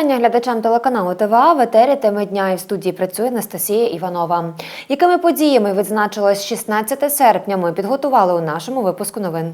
Вітання глядачам телеканалу ТВА в етері теми дня і в студії працює Анастасія Іванова. Якими подіями відзначилось 16 серпня? Ми підготували у нашому випуску новин.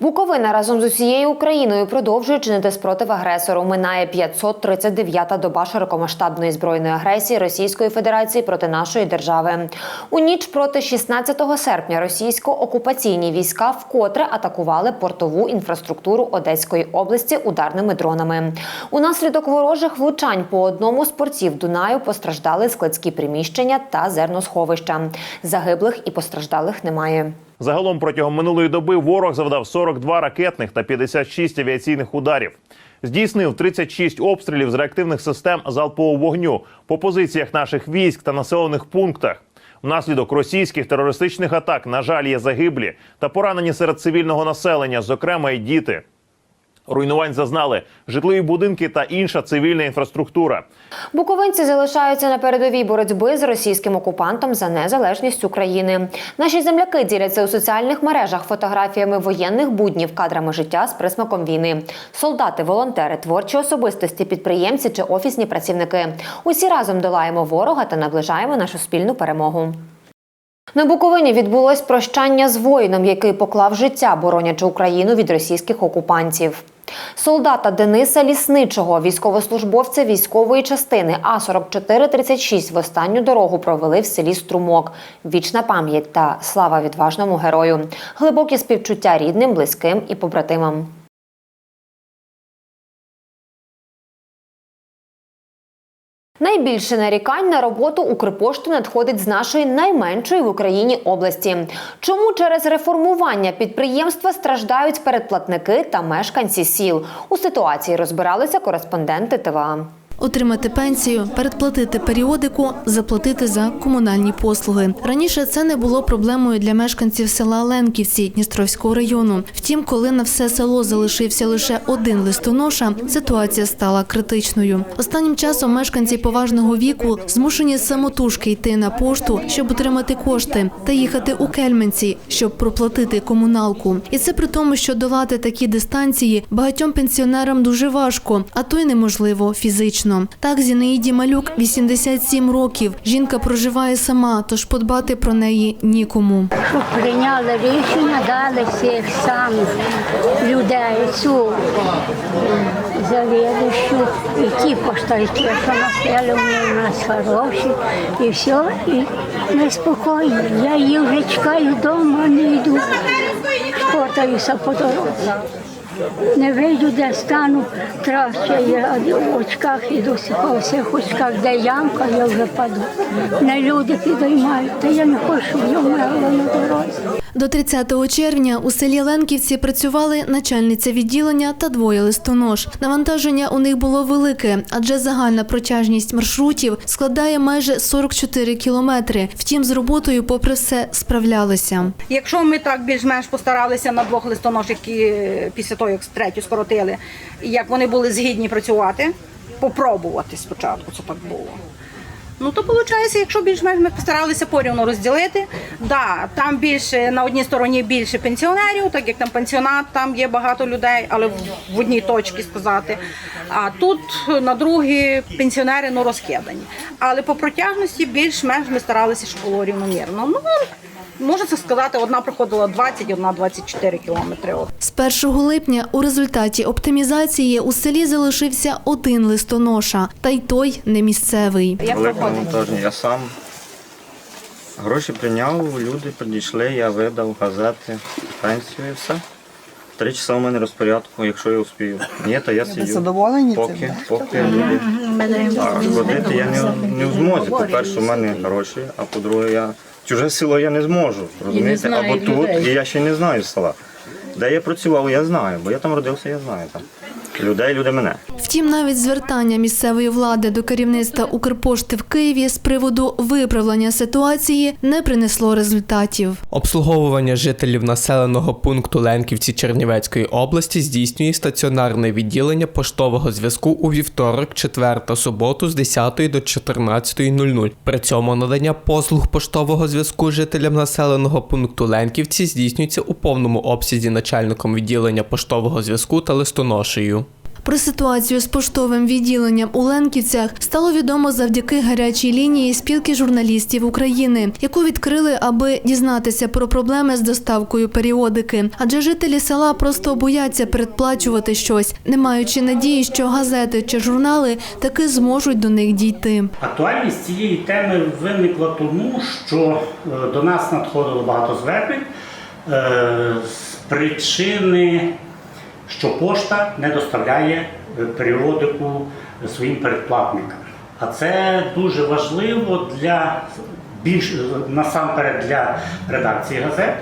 Буковина разом з усією Україною продовжує чинити спротив агресору. Минає 539-та доба широкомасштабної збройної агресії Російської Федерації проти нашої держави. У ніч проти 16 серпня російсько-окупаційні війська вкотре атакували портову інфраструктуру Одеської області ударними дронами. Унаслідок ворожих влучань по одному з портів Дунаю постраждали складські приміщення та зерносховища. Загиблих і постраждалих немає. Загалом протягом минулої доби ворог завдав 42 ракетних та 56 авіаційних ударів. Здійснив 36 обстрілів з реактивних систем залпового вогню по позиціях наших військ та населених пунктах. Внаслідок російських терористичних атак, на жаль, є загиблі та поранені серед цивільного населення, зокрема й діти. Руйнувань зазнали житлові будинки та інша цивільна інфраструктура. Буковинці залишаються на передовій боротьби з російським окупантом за незалежність України. Наші земляки діляться у соціальних мережах фотографіями воєнних буднів, кадрами життя з присмаком війни. Солдати, волонтери, творчі особистості, підприємці чи офісні працівники. Усі разом долаємо ворога та наближаємо нашу спільну перемогу. На Буковині відбулось прощання з воїном, який поклав життя, боронячи Україну від російських окупантів. Солдата Дениса Лісничого, військовослужбовця військової частини А 4436 в останню дорогу провели в селі Струмок. Вічна пам'ять та слава відважному герою. Глибокі співчуття рідним, близьким і побратимам. Найбільше нарікань на роботу Укрпошти надходить з нашої найменшої в Україні області. Чому через реформування підприємства страждають передплатники та мешканці сіл? У ситуації розбиралися кореспонденти ТВА. Отримати пенсію, передплатити періодику, заплатити за комунальні послуги. Раніше це не було проблемою для мешканців села Ленківці Дністровського району. Втім, коли на все село залишився лише один листоноша, ситуація стала критичною. Останнім часом мешканці поважного віку змушені самотужки йти на пошту, щоб отримати кошти, та їхати у Кельменці, щоб проплатити комуналку. І це при тому, що долати такі дистанції багатьом пенсіонерам дуже важко, а то й неможливо фізично. Так, Зінаїді Малюк 87 років. Жінка проживає сама, тож подбати про неї нікому. щоб прийняли рішення, дали всіх самих людей цю завідущу і ті поштарки, що вони у нас хороші, і все, і ми спокійні. Я її вже чекаю вдома, не йду, шпортаюся по дорозі. Не вийду, де стану, я в очках іду по всіх очках, де ямка, я вже паду. Не люди підіймають, та я не хочу, щоб я вмерла на дорозі. До 30 червня у селі Ленківці працювали начальниця відділення та двоє листонож. Навантаження у них було велике, адже загальна протяжність маршрутів складає майже 44 кілометри. Втім, з роботою, попри все, справлялися. Якщо ми так більш-менш постаралися на двох листонож, які після того, як третю скоротили, як вони були згідні працювати, попробувати спочатку, це так було. Ну то виходить, якщо більш-менш ми постаралися порівну розділити, да, там більше на одній стороні більше пенсіонерів, так як там пенсіонат, там є багато людей, але в, одній точці сказати. А тут на другій пенсіонери ну розкидані. Але по протяжності більш-менш ми старалися, щоб було рівномірно. Ну можна це сказати, одна проходила 20, одна 24 кілометри. З 1 липня у результаті оптимізації у селі залишився один листоноша, та й той не місцевий. Велике навантаження. Я сам гроші прийняв, люди підійшли, я видав газети, пенсію і все. Три часа у мене розпорядку, якщо я успію. Ні, то я сидю. задоволені цим, поки, поки люди. А ходити я не, не в змозі. По-перше, у мене гроші, а по-друге, я чуже село я не зможу. Розумієте? Або тут, і я ще не знаю села. Де я працював, я знаю, бо я там родився, я знаю там. Людей, люди мене. Втім, навіть звертання місцевої влади до керівництва Укрпошти в Києві з приводу виправлення ситуації не принесло результатів. Обслуговування жителів населеного пункту Ленківці Чернівецької області здійснює стаціонарне відділення поштового зв'язку у вівторок, четвер та суботу з 10 до 14.00. При цьому надання послуг поштового зв'язку жителям населеного пункту Ленківці здійснюється у повному обсязі начальником відділення поштового зв'язку та листоношею. Про ситуацію з поштовим відділенням у Ленківцях стало відомо завдяки гарячій лінії спілки журналістів України, яку відкрили, аби дізнатися про проблеми з доставкою періодики. Адже жителі села просто бояться передплачувати щось, не маючи надії, що газети чи журнали таки зможуть до них дійти. Актуальність цієї теми виникла тому, що е, до нас надходило багато звернень е, з причини, що пошта не доставляє е, періодику своїм передплатникам. А це дуже важливо для більш насамперед для редакції газет,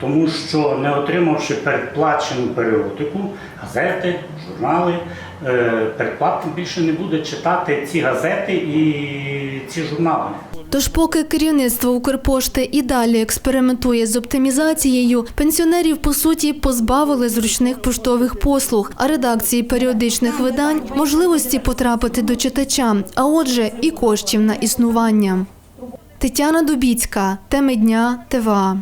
тому що не отримавши передплачену періодику, газети, журнали, е, передплатник більше не буде читати ці газети і ці журнали. Тож, поки керівництво Укрпошти і далі експериментує з оптимізацією, пенсіонерів по суті позбавили зручних поштових послуг, а редакції періодичних видань можливості потрапити до читача, а отже, і коштів на існування. Тетяна Дубіцька, теми дня ТВА.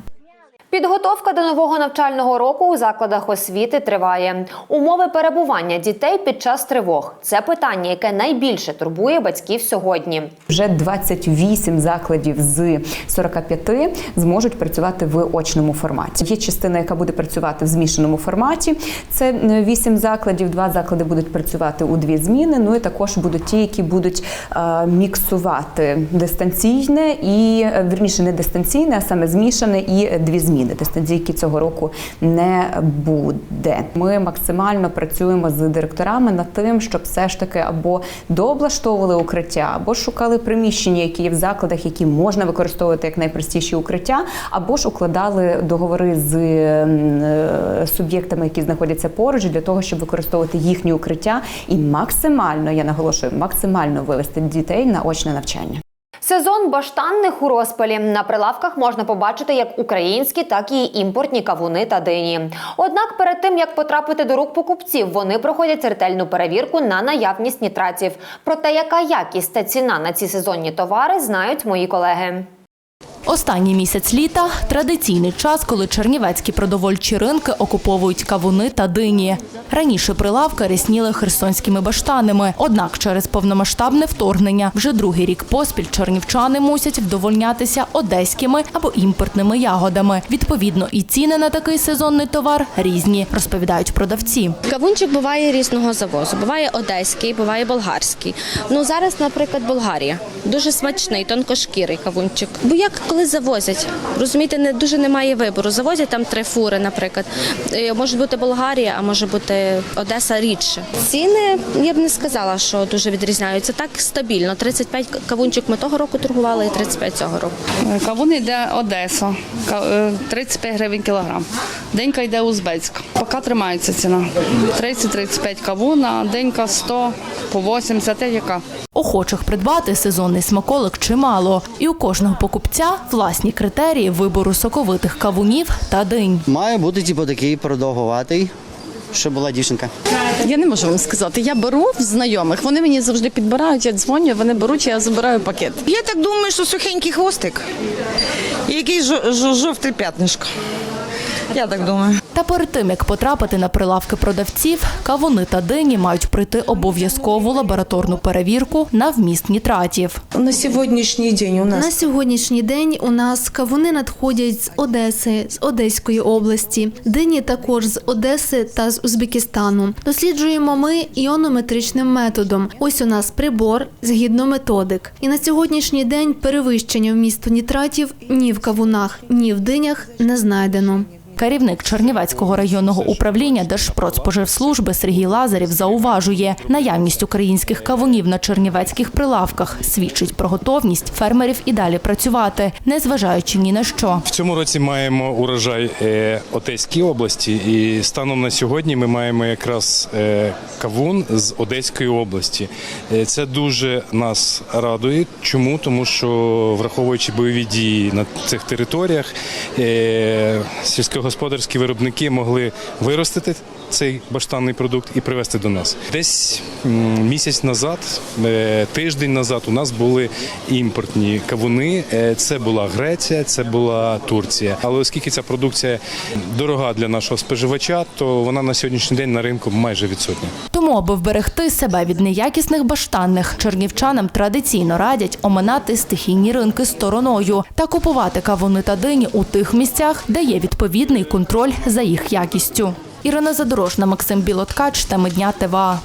Підготовка до нового навчального року у закладах освіти триває. Умови перебування дітей під час тривог це питання, яке найбільше турбує батьків сьогодні. Вже 28 закладів з 45 зможуть працювати в очному форматі. Є частина, яка буде працювати в змішаному форматі. Це 8 закладів. Два заклади будуть працювати у дві зміни. Ну і також будуть ті, які будуть е, міксувати дистанційне і е, вірніше не дистанційне, а саме змішане і дві зміни. Дистанційки цього року не буде. Ми максимально працюємо з директорами над тим, щоб все ж таки або дооблаштовували укриття, або шукали приміщення, які є в закладах, які можна використовувати як найпростіші укриття, або ж укладали договори з е, суб'єктами, які знаходяться поруч, для того, щоб використовувати їхні укриття і максимально, я наголошую, максимально вивести дітей на очне навчання. Сезон баштанних у розпалі на прилавках можна побачити як українські, так і імпортні кавуни та дині. Однак перед тим як потрапити до рук покупців, вони проходять ретельну перевірку на наявність нітратів. Про те, яка якість та ціна на ці сезонні товари, знають мої колеги. Останній місяць літа традиційний час, коли чернівецькі продовольчі ринки окуповують кавуни та дині. Раніше прилавки рясніли херсонськими баштанами. Однак через повномасштабне вторгнення вже другий рік поспіль чернівчани мусять вдовольнятися одеськими або імпортними ягодами. Відповідно, і ціни на такий сезонний товар різні, розповідають продавці. Кавунчик буває різного завозу. Буває одеський, буває болгарський. Ну зараз, наприклад, Болгарія. Дуже смачний, тонкошкірий кавунчик. Бо як коли завозять, розумієте, не дуже немає вибору. Завозять там три фури, наприклад. Е, Може бути Болгарія, а може бути Одеса рідше. Ціни я б не сказала, що дуже відрізняються. Так стабільно. 35 кавунчик ми того року торгували, і 35 цього року. Кавун йде Одеса, ка- е, 35 гривень кілограм. Денька йде узбецька. Поки тримається ціна. 30-35 кавун, а денька 100 по 80, те яка. Охочих придбати сезонний смаколик чимало, і у кожного покупця власні критерії вибору соковитих кавунів та динь. Має бути типу такий продовгуватий, щоб була дівчинка. Я не можу вам сказати. Я беру в знайомих. Вони мені завжди підбирають, я дзвоню, вони беруть, я забираю пакет. Я так думаю, що сухенький хвостик і якийсь жовтий п'ятнишко. Я так думаю. Та перед тим як потрапити на прилавки продавців, кавуни та дині мають пройти обов'язкову лабораторну перевірку на вміст нітратів. На сьогоднішній день у нас На сьогоднішній день у нас кавуни надходять з Одеси, з Одеської області, дині також з Одеси та з Узбекистану. Досліджуємо ми іонометричним методом. Ось у нас прибор згідно методик. І на сьогоднішній день перевищення вмісту нітратів ні в кавунах, ні в динях не знайдено. Керівник Чернівецького районного управління Держпродспоживслужби Сергій Лазарів зауважує, наявність українських кавунів на чернівецьких прилавках свідчить про готовність фермерів і далі працювати, незважаючи ні на що. В цьому році маємо урожай е, Одеській області, і станом на сьогодні ми маємо якраз е, кавун з Одеської області. Е, Це дуже нас радує. Чому? Тому що враховуючи бойові дії на цих територіях, е, сільськогосподарські виробники могли виростити цей баштанний продукт і привезти до нас. Десь місяць назад, е, тиждень назад, у нас були імпортні кавуни. Е, Це була Греція, це була Турція. Але оскільки ця продукція дорога для нашого споживача, то вона на сьогоднішній день на ринку майже відсутня. Тому, аби вберегти себе від неякісних баштанних, чернівчанам традиційно радять оминати стихійні ринки стороною та купувати кавуни та дині у тих місцях, де є відповідний контроль за їх якістю. Ірина Задорожна, Максим Білоткач, теми дня ТВА.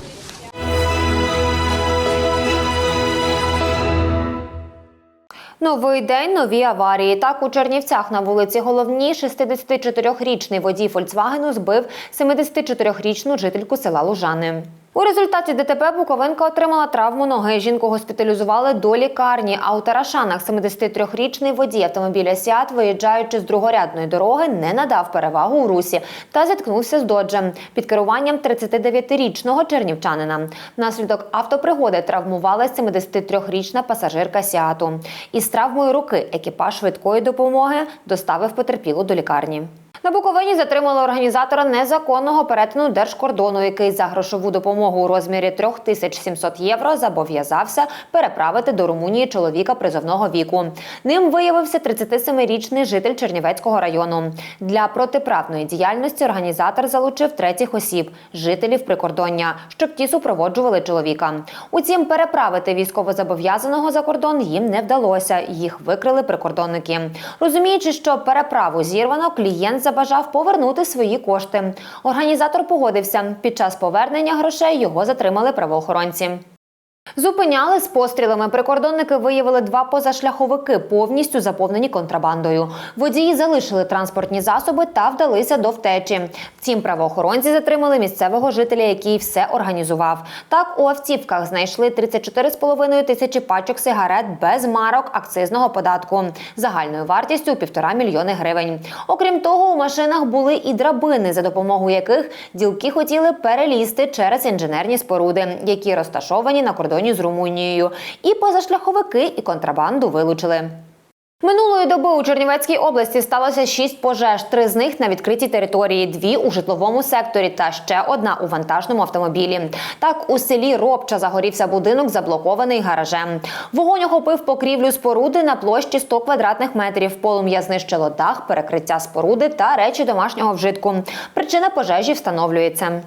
Новий день, нові аварії. Так у Чернівцях на вулиці Головній 64-річний водій Фольксвагену збив 74-річну жительку села Лужани. У результаті ДТП Буковинка отримала травму ноги. Жінку госпіталізували до лікарні. А у Тарашанах 73-річний водій автомобіля Сіат, виїжджаючи з другорядної дороги, не надав перевагу у русі та зіткнувся з доджем під керуванням 39-річного чернівчанина. Внаслідок автопригоди травмувалася 73-річна пасажирка Сіату. Із травмою руки екіпаж швидкої допомоги доставив потерпілу до лікарні. На Буковині затримали організатора незаконного перетину держкордону, який за грошову допомогу у розмірі 3700 євро зобов'язався переправити до Румунії чоловіка призовного віку. Ним виявився 37-річний житель Чернівецького району. Для протиправної діяльності організатор залучив третіх осіб, жителів прикордоння, щоб ті супроводжували чоловіка. Утім, переправити військовозобов'язаного за кордон їм не вдалося. Їх викрили прикордонники. Розуміючи, що переправу зірвано, клієнт забажав повернути свої кошти. Організатор погодився. Під час повернення грошей його затримали правоохоронці. Зупиняли з пострілами. Прикордонники виявили два позашляховики, повністю заповнені контрабандою. Водії залишили транспортні засоби та вдалися до втечі. Втім, правоохоронці затримали місцевого жителя, який все організував. Так, у автівках знайшли 34,5 тисячі пачок сигарет без марок акцизного податку загальною вартістю півтора мільйони гривень. Окрім того, у машинах були і драбини, за допомогою яких ділки хотіли перелізти через інженерні споруди, які розташовані на кордоні з Румунією. І позашляховики, і контрабанду вилучили. Минулої доби у Чернівецькій області сталося шість пожеж. Три з них на відкритій території, дві у житловому секторі та ще одна у вантажному автомобілі. Так у селі Робча загорівся будинок, заблокований гаражем. Вогонь охопив покрівлю споруди на площі 100 квадратних метрів. Полум'я знищило дах, перекриття споруди та речі домашнього вжитку. Причина пожежі встановлюється.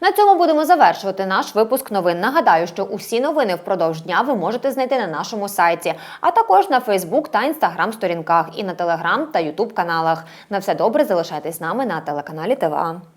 На цьому будемо завершувати наш випуск новин. Нагадаю, що усі новини впродовж дня ви можете знайти на нашому сайті, а також на Фейсбук та Інстаграм сторінках і на Телеграм та Ютуб каналах. На все добре залишайтесь з нами на телеканалі ТВА.